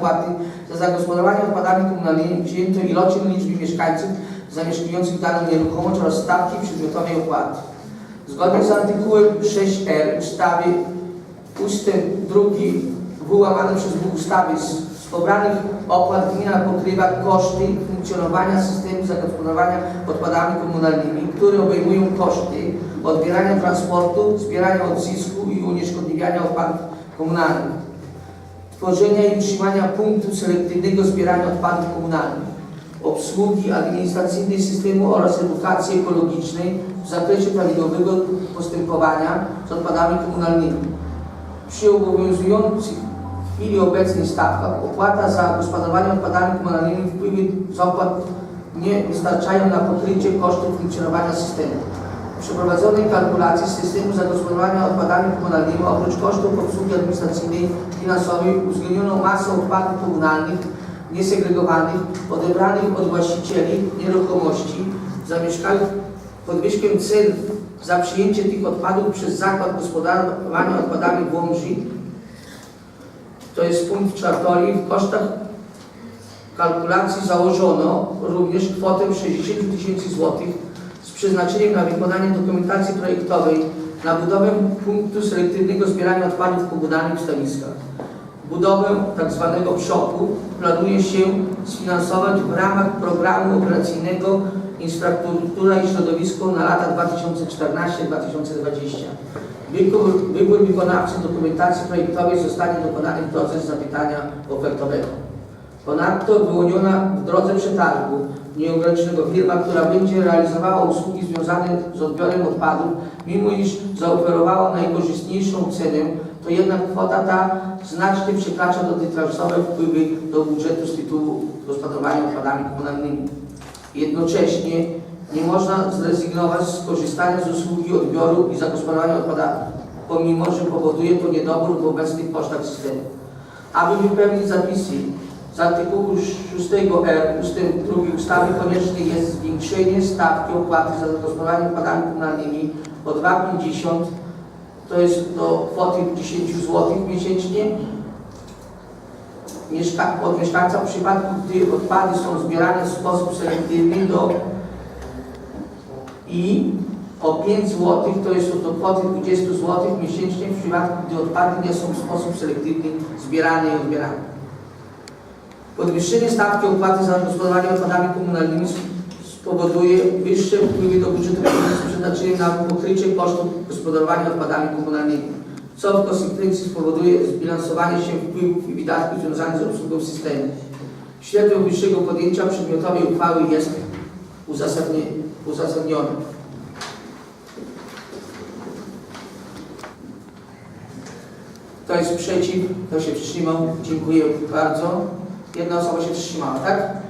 opłaty za zagospodarowanie odpadami komunalnymi przyjęto ilocie liczby mieszkańców zamieszkujących daną nieruchomość oraz stawki przedmiotowej opłaty. Zgodnie z artykułem 6r ustawy ustęp 2 w łamane przez W ustawy z, z pobranych opłat gmina pokrywa koszty funkcjonowania systemu zagospodarowania odpadami komunalnymi, które obejmują koszty odbierania transportu, zbierania odzysku i unieszkodliwiania odpadów komunalnych, tworzenia i utrzymania punktu selektywnego zbierania odpadów komunalnych, obsługi administracyjnej systemu oraz edukacji ekologicznej w zakresie prawidłowego postępowania z odpadami komunalnymi. Przy obowiązujących w chwili obecnej stawkach opłata za gospodarowanie odpadami komunalnymi wpływy z opłat nie wystarczają na pokrycie kosztów funkcjonowania systemu. Przeprowadzonej kalkulacji systemu zagospodarowania odpadami komunalnymi oprócz kosztów obsługi administracyjnej finansowej uwzględniono masę odpadów komunalnych niesegregowanych odebranych od właścicieli nieruchomości zamieszkałych podwyżkiem cen za przyjęcie tych odpadów przez Zakład Gospodarowania Odpadami w Łomży, to jest punkt czwartoli, w kosztach kalkulacji założono również kwotę 60 tysięcy złotych z przeznaczeniem na wykonanie dokumentacji projektowej na budowę punktu selektywnego zbierania odpadów komunalnych w staniskach. Budowę tzw. przoku planuje się sfinansować w ramach programu operacyjnego Infrastruktura i środowisko na lata 2014-2020. Wybór, wybór wykonawcy dokumentacji projektowej zostanie dokonany w drodze zapytania ofertowego. Ponadto wyłoniona w drodze przetargu nieograniczonego firma, która będzie realizowała usługi związane z odbiorem odpadów, mimo iż zaoferowała najkorzystniejszą cenę, to jednak kwota ta znacznie przekracza dotychczasowe wpływy do budżetu z tytułu gospodarowania odpadami komunalnymi. Jednocześnie nie można zrezygnować z korzystania z usługi odbioru i zagospodarowania odpadami, pomimo że powoduje to niedobór w obecnych kosztach systemu. Aby wypełnić zapisy z artykułu 6r ust. 2 ustawy konieczne jest zwiększenie stawki opłaty za zagospodarowanie odpadami komunalnymi o 2,50 to jest do kwoty 10 zł miesięcznie Mieszka od mieszkańca w przypadku, gdy odpady są zbierane w sposób selektywny do i o 5 zł to jest do kwoty 20 zł miesięcznie w przypadku, gdy odpady nie są w sposób selektywny zbierane i odbierane. Podwyższenie stawki opłaty za gospodarowanie odpadami komunalnymi spowoduje wyższe wpływy do budżetu z przeznaczeniem na pokrycie kosztów gospodarowania odpadami komunalnymi, co w konsekwencji spowoduje zbilansowanie się wpływów i wydatków związanych z obsługą systemu. W świetle wyższego podjęcia przedmiotowej uchwały jest uzasadnione. Kto jest przeciw? Kto się wstrzymał? Dziękuję bardzo. Jedna osoba się wstrzymała, tak?